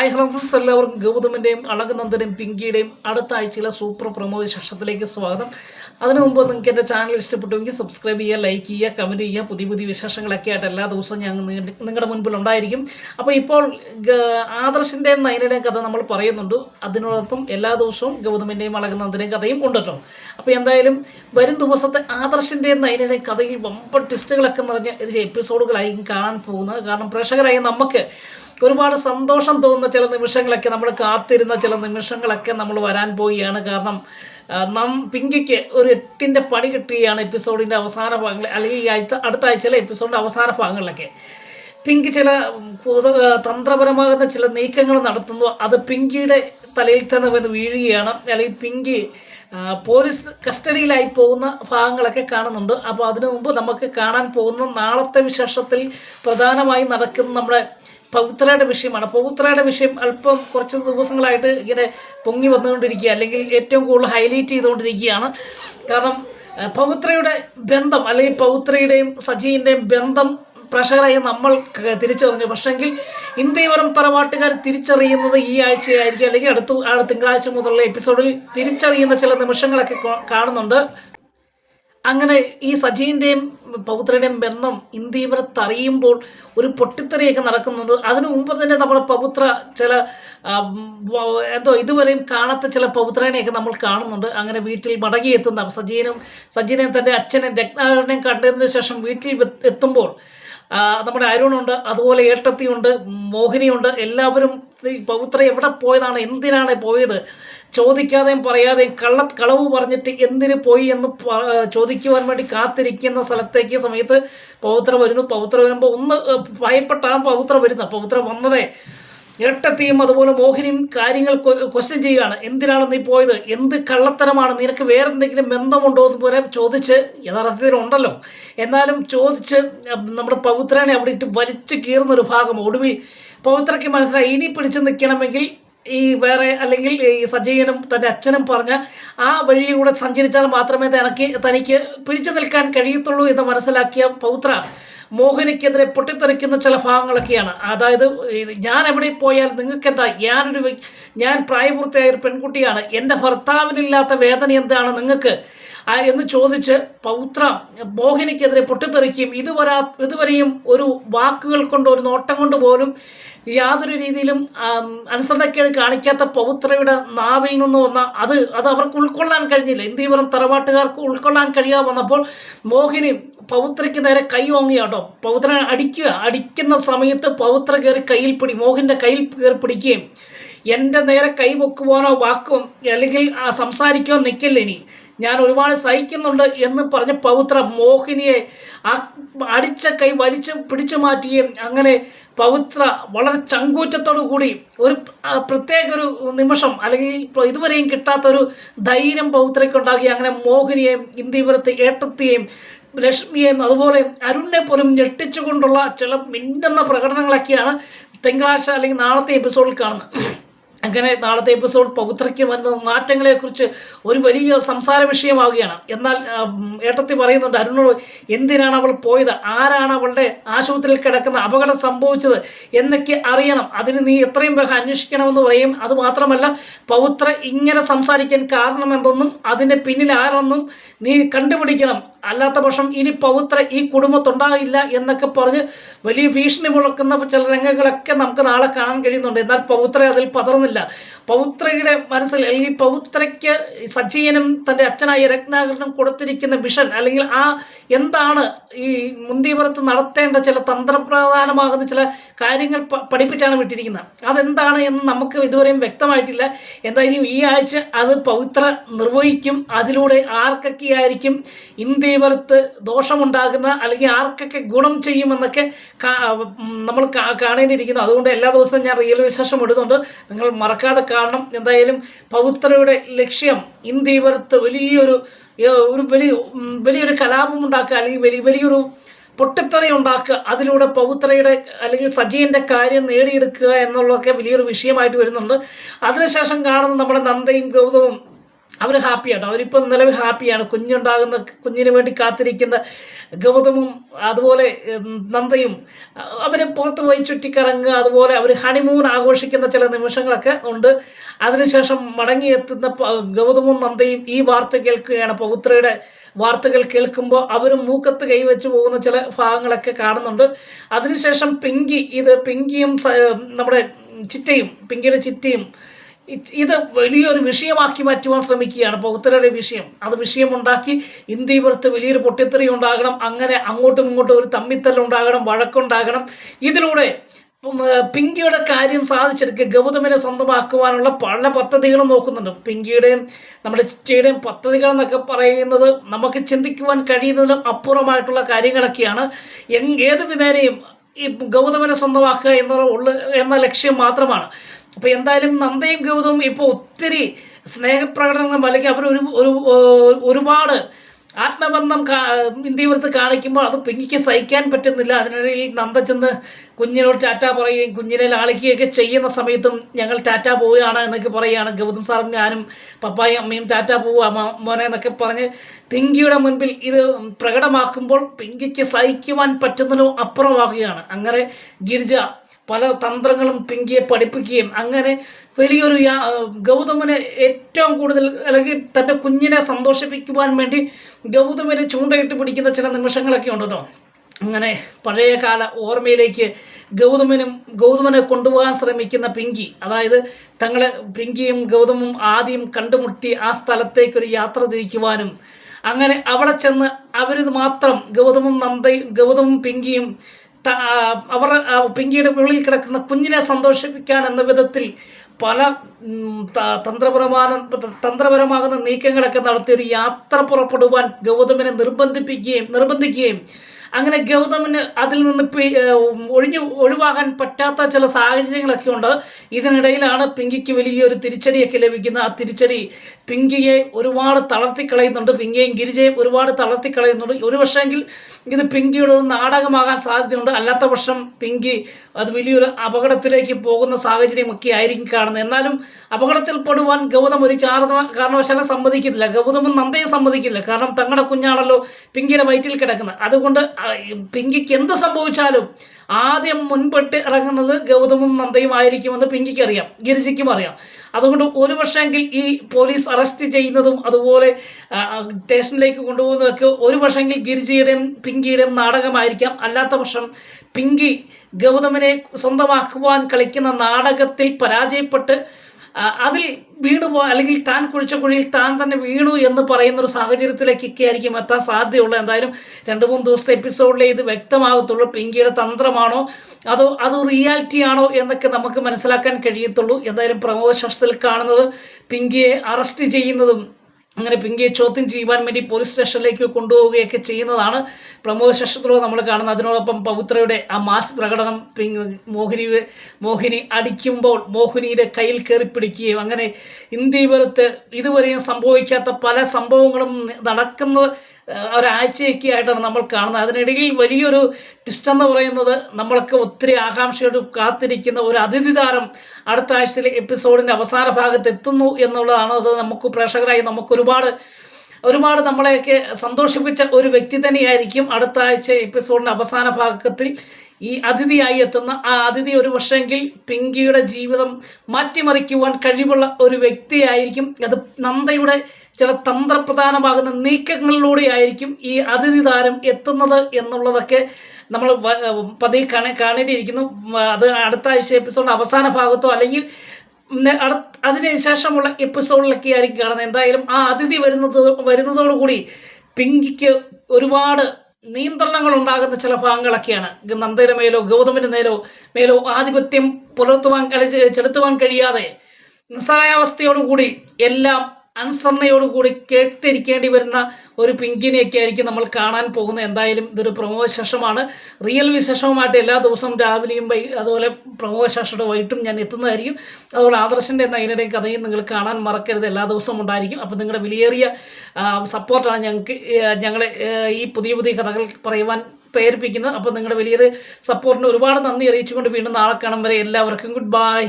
Hi hello friends എല്ലാവർക്കും ഗൗതമിന്റെയും അളകനന്ദന്റെയും പിങ്കിയുടെയും അടുത്ത ആഴ്ചയിലെ സൂപ്പർ പ്രമോ വിശേഷത്തിലേക്ക് സ്വാഗതം. അതിനു മുമ്പ് നിങ്ങൾക്ക് എന്റെ ചാനൽ ഇഷ്ടപ്പെട്ടുവെങ്കിൽ സബ്സ്ക്രൈബ് ചെയ്യുക ലൈക്ക് ചെയ്യുക കമന്റ് ചെയ്യുക പുതിയ പുതിയ വിശേഷങ്ങളൊക്കെ ആയിട്ട് എല്ലാ ദിവസവും ഞാൻ നിങ്ങളുടെ- മുൻപിൽ ഉണ്ടായിരിക്കും. അപ്പോൾ ഇപ്പോൾ ആദർശിന്റെയും നയനയുടെയും കഥ നമ്മൾ പറയുന്നുണ്ട്. അതിനോടൊപ്പം എല്ലാ ദിവസവും ഗൗതമിന്റെയും അളകനന്ദന്റെയും കഥയും കേട്ടോ അപ്പോൾ എന്തായാലും വരും ദിവസത്തെ ആദർശിന്റെയും നയനയുടെയും കഥയിൽ വമ്പ ട്വിസ്റ്റുകളൊക്കെ നിറഞ്ഞ എപ്പിസോഡുകളായിരിക്കും കാണാൻ പോകുന്നത്. കാരണം പ്രേക്ഷകരായ നമുക്ക് ഒരുപാട് സന്തോഷം തോന്നുന്ന ചില നിമിഷങ്ങളൊക്കെ നമ്മൾ കാത്തിരുന്ന ചില നിമിഷങ്ങളൊക്കെ നമ്മൾ വരാൻ പോവുകയാണ്. കാരണം നം പിങ്കിക്ക് ഒരു എട്ടിന്റെ പണി കിട്ടുകയാണ് എപ്പിസോഡിന്റെ അവസാന ഭാഗങ്ങൾ അല്ലെങ്കിൽ ഈ ആഴ്ച അടുത്ത ആഴ്ചയിലെ എപ്പിസോഡിന്റെ അവസാന ഭാഗങ്ങളിലൊക്കെ. പിങ്ക് ചില തന്ത്രപരമാകുന്ന ചില നീക്കങ്ങൾ നടത്തുന്നു. അത് പിങ്കിയുടെ തലയിൽ തന്നെ വന്ന് വീഴുകയാണ്. അല്ലെങ്കിൽ പിങ്കി പോലീസ് കസ്റ്റഡിയിലായി പോകുന്ന ഭാഗങ്ങളൊക്കെ കാണുന്നുണ്ട്. അപ്പോൾ അതിനു മുമ്പ് നമുക്ക് കാണാൻ പോകുന്ന നാളത്തെ വിശേഷത്തിൽ പ്രധാനമായി നടക്കുന്ന നമ്മുടെ പവിത്രയുടെ വിഷയമാണ്. പവിത്രയുടെ വിഷയം അല്പം കുറച്ച് ദിവസങ്ങളായിട്ട് ഇങ്ങനെ പൊങ്ങി വന്നുകൊണ്ടിരിക്കുക അല്ലെങ്കിൽ ഏറ്റവും കൂടുതൽ ഹൈലൈറ്റ് ചെയ്തുകൊണ്ടിരിക്കുകയാണ്. കാരണം പൗത്രയുടെ ബന്ധം അല്ലെങ്കിൽ പവിത്രയുടെയും സജീവിന്റെയും ബന്ധം പ്രഷറായി നമ്മൾ തിരിച്ചറിഞ്ഞു. പക്ഷെങ്കിൽ ഇന്ത്യവരം തറവാട്ടുകാർ തിരിച്ചറിയുന്നത് ഈ ആഴ്ചയായിരിക്കും അല്ലെങ്കിൽ അടുത്ത തിങ്കളാഴ്ച മുതലുള്ള എപ്പിസോഡിൽ തിരിച്ചറിയുന്ന ചില നിമിഷങ്ങളൊക്കെ കാണുന്നുണ്ട്. അങ്ങനെ ഈ സജീവിന്റെയും പൗത്രയുടെയും ബന്ധം ഇന്ത്യവരത്ത് അറിയുമ്പോൾ ഒരു പൊട്ടിത്തെറിയൊക്കെ നടക്കുന്നുണ്ട് അതിനു മുമ്പ് തന്നെ നമ്മുടെ പൗത്ര ചില എന്തോ ഇതുവരെയും കാണാത്ത ചില പൗത്രനെയൊക്കെ നമ്മൾ കാണുന്നുണ്ട്. അങ്ങനെ വീട്ടിൽ മടങ്ങിയെത്തുന്ന സജീനും സജീനെയും തന്റെ അച്ഛനെയും രത്നാകരനെയും കണ്ടതിന് ശേഷം വീട്ടിൽ എത്തുമ്പോൾ നമ്മുടെ അരുണുണ്ട് അതുപോലെ ഏട്ടത്തിയുണ്ട് മോഹിനിയുണ്ട്. എല്ലാവരും ഈ പവിത്ര എവിടെ പോയതാണ് എന്തിനാണ് പോയത്? ചോദിക്കാതെയും പറയാതെയും കള്ള കളവ് പറഞ്ഞിട്ട് എന്തിന് പോയി എന്ന് ചോദിക്കുവാൻ വേണ്ടി കാത്തിരിക്കുന്ന സ്ഥലത്തേക്ക് സമയത്ത് പൗത്ര വരുന്നു. പൗത്ര വരുമ്പോൾ ഒന്ന് ഭയപ്പെട്ടാണ് പൗത്ര വരുന്നത്. പൗത്ര വന്നതേ. ഏട്ടത്തിയും അതുപോലെ മോഹിനിയും കാര്യങ്ങൾ ക്വസ്റ്റ്യൻ ചെയ്യുകയാണ്. എന്തിനാണ് നീ പോയത്? എന്ത് കള്ളത്തരമാണ് നിനക്ക് വേറെ എന്തെങ്കിലും ബന്ധമുണ്ടോ എന്ന് പോലെ ചോദിച്ച്? യഥാർത്ഥത്തിൽ ഉണ്ടല്ലോ. എന്നാലും ചോദിച്ച് നമ്മുടെ പവിത്രനെ അവിടെ ഇട്ട് വലിച്ചു കീറുന്ന ഒരു ഭാഗം ഒടുവിൽ പവിത്രയ്ക്ക് മനസ്സിലായി. ഇനി പിടിച്ചു നിൽക്കണമെങ്കിൽ ഈ വേറെ അല്ലെങ്കിൽ ഈ സജീവനും തന്റെ അച്ഛനും പറഞ്ഞ ആ വഴിയിലൂടെ സഞ്ചരിച്ചാൽ മാത്രമേ തനിക്ക് തനിക്ക് പിടിച്ചു നിൽക്കാൻ കഴിയത്തുള്ളൂ എന്ന് മനസ്സിലാക്കിയ പൗത്ര മോഹിനിക്കെതിരെ പൊട്ടിത്തെറിക്കുന്ന ചില ഭാഗങ്ങളൊക്കെയാണ്. അതായത് ഞാൻ എവിടെ പോയാൽ നിങ്ങൾക്ക് എന്താ ഞാനൊരു ഞാൻ പ്രായപൂർത്തിയായ ഒരു പെൺകുട്ടിയാണ്. എന്റെ ഭർത്താവിനില്ലാത്ത വേദന എന്താണ് നിങ്ങൾക്ക്? എന്ന് ചോദിച്ച് പൗത്ര മോഹിനിക്കെതിരെ പൊട്ടിത്തെറിക്കുകയും ഇതുവരാ ഇതുവരെയും ഒരു വാക്കുകൾ കൊണ്ട് ഒരു നോട്ടം കൊണ്ട് പോലും യാതൊരു രീതിയിലും അനുസരണക്കേട് കാണിക്കാത്ത പൗത്രയുടെ നാവിൽ നിന്ന് വന്ന അത് അത് അവർക്ക് ഉൾക്കൊള്ളാൻ കഴിഞ്ഞില്ല. ഇന്ത്യപുരം തറവാട്ടുകാർക്ക് ഉൾക്കൊള്ളാൻ കഴിയാതെ വന്നപ്പോൾ മോഹിനി പൗത്രയ്ക്ക് നേരെ കൈ ഓങ്ങിയാട്ടോ പൗത്ര അടിക്കുക. അടിക്കുന്ന സമയത്ത് പൗത്ര കയറി കയ്യിൽ പിടി മോഹിന്റെ കയ്യിൽ കയറി പിടിക്കുകയും എന്റെ നേരെ കൈ പൊക്കുവാനോ വാക്കോ അല്ലെങ്കിൽ സംസാരിക്കോ നിൽക്കില്ല ഇനി. ഞാൻ ഒരുപാട് സഹിക്കുന്നുണ്ട് എന്ന് പറഞ്ഞ പൗത്ര മോഹിനിയെ അടിച്ച കൈ വലിച്ച് പിടിച്ചു മാറ്റുകയും അങ്ങനെ പവിത്ര വളരെ ചങ്കൂറ്റത്തോടു കൂടി ഒരു പ്രത്യേക ഒരു നിമിഷം അല്ലെങ്കിൽ ഇതുവരെയും കിട്ടാത്തൊരു ധൈര്യം പൗത്രയ്ക്ക് ഉണ്ടാക്കി അങ്ങനെ മോഹിനിയെയും ഇന്ത്യപുരത്തെ ഏട്ടത്തെയും ലക്ഷ്മിയെയും അതുപോലെ അരുണിനെ പോലും ഞെട്ടിച്ചുകൊണ്ടുള്ള ചില മിന്നുന്ന പ്രകടനങ്ങളൊക്കെയാണ് തിങ്കളാഴ്ച അല്ലെങ്കിൽ നാളത്തെ എപ്പിസോഡിൽ കാണുന്നത്. അങ്ങനെ നാളത്തെ എപ്പിസോഡ് പൗത്രയ്ക്ക് വരുന്ന മാറ്റങ്ങളെക്കുറിച്ച് ഒരു വലിയ സംസാര വിഷയമാവുകയാണ്. എന്നാൽ ഏട്ടത്തി പറയുന്നുണ്ട് അരുണോട് എന്തിനാണ് അവൾ പോയത്? ആരാണ് അവളുടെ ആശുപത്രിയിൽ കിടക്കുന്ന അപകടം സംഭവിച്ചത് എന്നൊക്കെ അറിയണം. അതിന് നീ എത്രയും വേഗം അന്വേഷിക്കണമെന്ന് പറയും. അതുമാത്രമല്ല പൗത്ര ഇങ്ങനെ സംസാരിക്കാൻ കാരണം എന്തെന്നും അതിന്റെ പിന്നിൽ ആരെന്നും നീ കണ്ടുപിടിക്കണം. അല്ലാത്ത പക്ഷം ഇനി പൗത്ര ഈ കുടുംബത്തുണ്ടാകില്ല എന്നൊക്കെ പറഞ്ഞ് വലിയ ഭീഷണി മുഴക്കുന്ന ചില രംഗങ്ങളൊക്കെ നമുക്ക് നാളെ കാണാൻ കഴിയുന്നുണ്ട്. എന്നാൽ പൗത്ര അതിൽ പതറുന്നില്ല. പവിത്രയുടെ മനസ്സിൽ അല്ലെങ്കിൽ പൗത്രയ്ക്ക് സജീവനും തന്റെ അച്ഛനായ രത്നാകരനും കൊടുത്തിരിക്കുന്ന വിഷൻ അല്ലെങ്കിൽ ആ എന്താണ് ഈ മുന്തിപുരത്ത് നടത്തേണ്ട ചില തന്ത്രപ്രധാനമാകുന്ന ചില കാര്യങ്ങൾ പഠിപ്പിച്ചാണ് വിട്ടിരിക്കുന്നത്. അതെന്താണ് എന്ന് നമുക്ക് ഇതുവരെയും വ്യക്തമായിട്ടില്ല. എന്തായാലും ഈ ആഴ്ച അത് പൗത്ര നിർവഹിക്കും. അതിലൂടെ ആർക്കൊക്കെയായിരിക്കും ഇന്ത്യവരത്ത് ദോഷമുണ്ടാകുന്ന അല്ലെങ്കിൽ ആർക്കൊക്കെ ഗുണം ചെയ്യുമെന്നൊക്കെ നമ്മൾ കാണേണ്ടിയിരിക്കുന്നു. അതുകൊണ്ട് എല്ലാ ദിവസവും ഞാൻ റിയൽ വിശേഷം ഇടുന്നുണ്ട്. നിങ്ങൾ മറക്കാതെ കാണണം. എന്തായാലും പവിത്രയുടെ ലക്ഷ്യം ഇന്ത്യവരത്ത് വലിയൊരു ഒരു വലിയ വലിയൊരു കലാപം ഉണ്ടാക്കുക അല്ലെങ്കിൽ വലിയ വലിയൊരു പൊട്ടിത്തെറി ഉണ്ടാക്കുക. അതിലൂടെ പൗത്രയുടെ അല്ലെങ്കിൽ സജീവന്റെ കാര്യം നേടിയെടുക്കുക എന്നുള്ളതൊക്കെ വലിയൊരു വിഷയമായിട്ട് വരുന്നുണ്ട്. അതിനുശേഷം കാണുന്ന നമ്മുടെ നന്ദയും ഗൗതവും അവർ ഹാപ്പിയാണ് അവരിപ്പോൾ നിലവിൽ ഹാപ്പിയാണ്. കുഞ്ഞുണ്ടാകുന്ന കുഞ്ഞിന് വേണ്ടി കാത്തിരിക്കുന്ന ഗൗതമും അതുപോലെ നന്ദയും അവർ പുറത്ത് പോയി ചുറ്റിക്കറങ്ങുക അതുപോലെ അവർ ഹണിമൂൺ ആഘോഷിക്കുന്ന ചില നിമിഷങ്ങളൊക്കെ ഉണ്ട്. അതിനുശേഷം മടങ്ങിയെത്തുന്ന ഗൗതമും നന്ദയും ഈ വാർത്ത കേൾക്കുകയാണ്. പൗത്രയുടെ വാർത്തകൾ കേൾക്കുമ്പോൾ അവരും മൂക്കത്ത് കൈവച്ച് പോകുന്ന ചില ഭാഗങ്ങളൊക്കെ കാണുന്നുണ്ട്. അതിനുശേഷം പിങ്കി ഇത് പിങ്കിയും നമ്മുടെ ചിറ്റയും പിങ്കിയുടെ ചിറ്റയും ഇത് വലിയൊരു വിഷയമാക്കി മാറ്റുവാൻ ശ്രമിക്കുകയാണ്. ബൗദ്ധരുടെ വിഷയം. അത് വിഷയമുണ്ടാക്കി ഇന്ത്യപുരത്ത് വലിയൊരു പൊട്ടിത്തെറി ഉണ്ടാകണം. അങ്ങനെ അങ്ങോട്ടും ഇങ്ങോട്ടും ഒരു തമ്മിത്തല്ലുണ്ടാകണം വഴക്കുണ്ടാകണം. ഇതിലൂടെ പിങ്കിയുടെ കാര്യം സാധിച്ചെടുക്കുക ഗൗതമിനെ സ്വന്തമാക്കുവാനുള്ള പല പദ്ധതികളും നോക്കുന്നുണ്ട്. പിങ്കിയുടെയും നമ്മുടെ ചിറ്റയുടെയും പദ്ധതികൾ എന്നൊക്കെ പറയുന്നത് നമുക്ക് ചിന്തിക്കുവാൻ കഴിയുന്നതിലും അപ്പുറമായിട്ടുള്ള കാര്യങ്ങളൊക്കെയാണ്. എങ് ഏത് വിധേനയും ഈ ഗൗതമനെ സ്വന്തമാക്കുക എന്നുള്ള ഉള്ള എന്ന ലക്ഷ്യം മാത്രമാണ്. അപ്പോൾ എന്തായാലും നന്ദയും ഗൗതവും ഇപ്പോൾ ഒത്തിരി സ്നേഹപ്രകടനങ്ങൾ അല്ലെങ്കിൽ അവർ ഒരു ഒരു ഒരുപാട് ആത്മബന്ധം കാ ഇന്ത്യപുരത്ത് കാണിക്കുമ്പോൾ അത് പിങ്കിക്ക് സഹിക്കാൻ പറ്റുന്നില്ല. അതിനിടയിൽ നന്ദ ചെന്ന് കുഞ്ഞിനോട് ടാറ്റ പറയുകയും കുഞ്ഞിനെ ലാളിക്കുകയൊക്കെ ചെയ്യുന്ന സമയത്തും ഞങ്ങൾ ടാറ്റ പോവുകയാണ് എന്നൊക്കെ പറയുകയാണ്. ഗൗതം സാറും ഞാനും പപ്പായും അമ്മയും ടാറ്റ പോവുക മോനെ എന്നൊക്കെ പറഞ്ഞ് പിങ്കിയുടെ മുൻപിൽ ഇത് പ്രകടമാക്കുമ്പോൾ പിങ്കിക്ക് സഹിക്കുവാൻ പറ്റുന്നതിനും അപ്പുറമാകുകയാണ് അങ്ങനെ ഗിരിജ പല തന്ത്രങ്ങളും പിങ്കിയെ പഠിപ്പിക്കുകയും അങ്ങനെ വലിയൊരു ഗൗതമനെ ഏറ്റവും കൂടുതൽ അല്ലെങ്കിൽ തന്റെ കുഞ്ഞിനെ സന്തോഷിപ്പിക്കുവാൻ വേണ്ടി ഗൗതമനെ ചൂണ്ടയിട്ട് പിടിക്കുന്ന ചില നിമിഷങ്ങളൊക്കെ ഉണ്ടല്ലോ. അങ്ങനെ പഴയകാല ഓർമ്മയിലേക്ക് ഗൗതമനും ഗൗതമനെ കൊണ്ടുപോകാൻ ശ്രമിക്കുന്ന പിങ്കി അതായത് തങ്ങളെ പിങ്കിയും ഗൗതമും ആദ്യം കണ്ടുമുട്ടി ആ സ്ഥലത്തേക്കൊരു യാത്ര തിരിക്കുവാനും അങ്ങനെ അവിടെ ചെന്ന് അവരിത് മാത്രം ഗൗതമും നന്ദയും ഗൗതമും പിങ്കിയും അവർ പിങ്കിയുടെ ഉള്ളിൽ കിടക്കുന്ന കുഞ്ഞിനെ സന്തോഷിപ്പിക്കാൻ എന്ന വിധത്തിൽ പല തന്ത്രപരമായ തന്ത്രപരമാകുന്ന നീക്കങ്ങളൊക്കെ നടത്തി ഒരു യാത്ര പുറപ്പെടുവാൻ ഗൗതമിനെ നിർബന്ധിപ്പിക്കുകയും നിർബന്ധിക്കുകയും. അങ്ങനെ ഗൗതമിന് അതിൽ നിന്ന് ഒഴിഞ്ഞു ഒഴിവാകാൻ പറ്റാത്ത ചില സാഹചര്യങ്ങളൊക്കെ ഉണ്ട്. ഇതിനിടയിലാണ് പിങ്കിക്ക് വലിയൊരു തിരിച്ചടിയൊക്കെ ലഭിക്കുന്ന ആ തിരിച്ചടി പിങ്കിയെ ഒരുപാട് തളർത്തിക്കളയുന്നുണ്ട്. പിങ്കിയെയും ഗിരിജയും ഒരുപാട് തളർത്തിക്കളയുന്നുണ്ട്. ഒരു പക്ഷേങ്കിൽ ഇത് പിങ്കിയുടെ ഒരു നാടകമാകാൻ സാധ്യതയുണ്ട്. അല്ലാത്ത പക്ഷം പിങ്കി അത് വലിയൊരു അപകടത്തിലേക്ക് പോകുന്ന സാഹചര്യമൊക്കെ ആയിരിക്കും എന്നാലും അപകടത്തിൽപ്പെടുവാൻ ഗൗതം ഒരു കാരണ കാരണവശാലും സമ്മതിക്കുന്നില്ല. ഗൗതമും നന്ദയും സമ്മതിക്കില്ല. കാരണം തങ്ങളുടെ കുഞ്ഞാണല്ലോ പിങ്കിയുടെ വയറ്റിൽ കിടക്കുന്നത്. അതുകൊണ്ട് പിങ്കിക്ക് എന്ത് സംഭവിച്ചാലും ആദ്യം മുൻപെട്ട് ഇറങ്ങുന്നത് ഗൗതമും നന്ദയും ആയിരിക്കുമെന്ന് പിങ്കിക്ക് അറിയാം. ഗിരിജിക്കും അറിയാം. അതുകൊണ്ട് ഒരു പക്ഷേങ്കിൽ ഈ പോലീസ് അറസ്റ്റ് ചെയ്യുന്നതും അതുപോലെ സ്റ്റേഷനിലേക്ക് കൊണ്ടുപോകുന്നതൊക്കെ ഒരു പക്ഷേങ്കിൽ ഗിരിജിയുടെയും പിങ്കിയുടെയും നാടകമായിരിക്കാം. അല്ലാത്ത പക്ഷം പിങ്കി ഗൗതമിനെ സ്വന്തമാക്കുവാൻ കളിക്കുന്ന നാടകത്തിൽ പരാജയപ്പെട്ട് ആ, അതിൽ വീണു പോ അല്ലെങ്കിൽ താൻ കുഴിച്ച കുഴിയിൽ താൻ തന്നെ വീണു എന്ന് പറയുന്ന ഒരു സാഹചര്യത്തിലേക്കൊക്കെ ആയിരിക്കും എത്താൻ സാധ്യതയുള്ളൂ. എന്തായാലും രണ്ട് മൂന്ന് ദിവസത്തെ എപ്പിസോഡിലെ ഇത് വ്യക്തമാകത്തുള്ളൂ. പിങ്കിയുടെ തന്ത്രമാണോ? അതോ അത് റിയാലിറ്റി ആണോ എന്നൊക്കെ നമുക്ക് മനസ്സിലാക്കാൻ കഴിയത്തുള്ളൂ. എന്തായാലും പ്രമോദശാസ്ത്രത്തിൽ കാണുന്നത് പിങ്കിയെ അറസ്റ്റ് ചെയ്യുന്നതും അങ്ങനെ പിങ്കിയെ ചോദ്യം ചെയ്യുവാൻ വേണ്ടി പോലീസ് സ്റ്റേഷനിലേക്ക് കൊണ്ടുപോവുകയൊക്കെ ചെയ്യുന്നതാണ് പ്രമോദ് ശേഷത്തിലൂടെ നമ്മൾ കാണുന്നത്. അതിനോടൊപ്പം പവിത്രയുടെ ആ മാസ് പ്രകടനം പിങ് മോഹിനി മോഹിനി അടിക്കുമ്പോൾ മോഹിനിയുടെ കയ്യിൽ കയറി പിടിക്കുകയും അങ്ങനെ ഇന്ത്യ ഇന്ത്യപുരത്ത് ഇതുവരെയും സംഭവിക്കാത്ത പല സംഭവങ്ങളും നടക്കുന്ന ഒരാഴ്ചയൊക്കെ ആയിട്ടാണ് നമ്മൾ കാണുന്നത്. അതിനിടയിൽ വലിയൊരു ട്വിസ്റ്റ് എന്ന് പറയുന്നത് നമ്മളൊക്കെ ഒത്തിരി ആകാംക്ഷയോട് കാത്തിരിക്കുന്ന ഒരു അതിഥി താരം അടുത്ത ആഴ്ചയിലെ എപ്പിസോഡിന്റെ അവസാന ഭാഗത്ത് എത്തുന്നു എന്നുള്ളതാണ്. അത് നമുക്ക് പ്രേക്ഷകരായി നമുക്കൊരുപാട് ഒരുപാട് നമ്മളെയൊക്കെ സന്തോഷിപ്പിച്ച ഒരു വ്യക്തി തന്നെയായിരിക്കും അടുത്ത ആഴ്ച എപ്പിസോഡിന്റെ അവസാന ഭാഗത്തിൽ ഈ അതിഥിയായി എത്തുന്ന ആ അതിഥി ഒരു പക്ഷേങ്കിൽ പിങ്കിയുടെ ജീവിതം മാറ്റിമറിക്കുവാൻ കഴിവുള്ള ഒരു വ്യക്തിയായിരിക്കും. അത് നന്ദയുടെ ചില തന്ത്രപ്രധാനമാകുന്ന നീക്കങ്ങളിലൂടെ ആയിരിക്കും ഈ അതിഥി താരം എത്തുന്നത് എന്നുള്ളതൊക്കെ നമ്മൾ പതി കാണേണ്ടിയിരിക്കുന്നു. അത് അടുത്ത ആഴ്ച എപ്പിസോഡ് അവസാന ഭാഗത്തോ അല്ലെങ്കിൽ അടുത്ത എപ്പിസോഡിലൊക്കെ ആയിരിക്കും കാണുന്നത്. എന്തായാലും ആ അതിഥി വരുന്നത് വരുന്നതോടുകൂടി പിങ്കിക്ക് ഒരുപാട് നിയന്ത്രണങ്ങൾ ഉണ്ടാകുന്ന ചില ഭാഗങ്ങളൊക്കെയാണ്. നന്ദയുടെ മേലോ ഗൗതമിന്റെ മേലോ മേലോ ആധിപത്യം പുലർത്തുവാൻ ചെലുത്തുവാൻ കഴിയാതെ നിസ്സഹായാവസ്ഥയോടുകൂടി എല്ലാം അനുസരണയോടുകൂടി കേട്ടിരിക്കേണ്ടി വരുന്ന ഒരു പിങ്കിനെയൊക്കെ ആയിരിക്കും നമ്മൾ കാണാൻ പോകുന്നത്. എന്തായാലും ഇതൊരു പ്രമോ ശേഷമാണ്. റിയൽ വിശേഷവുമായിട്ട് എല്ലാ ദിവസവും രാവിലെയും വൈ അതുപോലെ പ്രമോ ശേഷയുടെ വൈകിട്ടും ഞാൻ എത്തുന്നതായിരിക്കും. അതുപോലെ ആദർശന്റെ എന്ന കഥയും നിങ്ങൾ കാണാൻ മറക്കരുത്. എല്ലാ ദിവസവും ഉണ്ടായിരിക്കും. അപ്പോൾ നിങ്ങളുടെ വിലയേറിയ സപ്പോർട്ടാണ് ഞങ്ങൾക്ക് ഞങ്ങളെ ഈ പുതിയ പുതിയ കഥകൾ പറയുവാൻ പ്രേരിപ്പിക്കുന്നത്. അപ്പോൾ നിങ്ങളുടെ വലിയൊരു സപ്പോർട്ടിന് ഒരുപാട് നന്ദി അറിയിച്ചുകൊണ്ട് വീണ്ടും നാളെ കാണും. വരെ എല്ലാവർക്കും ഗുഡ് ബൈ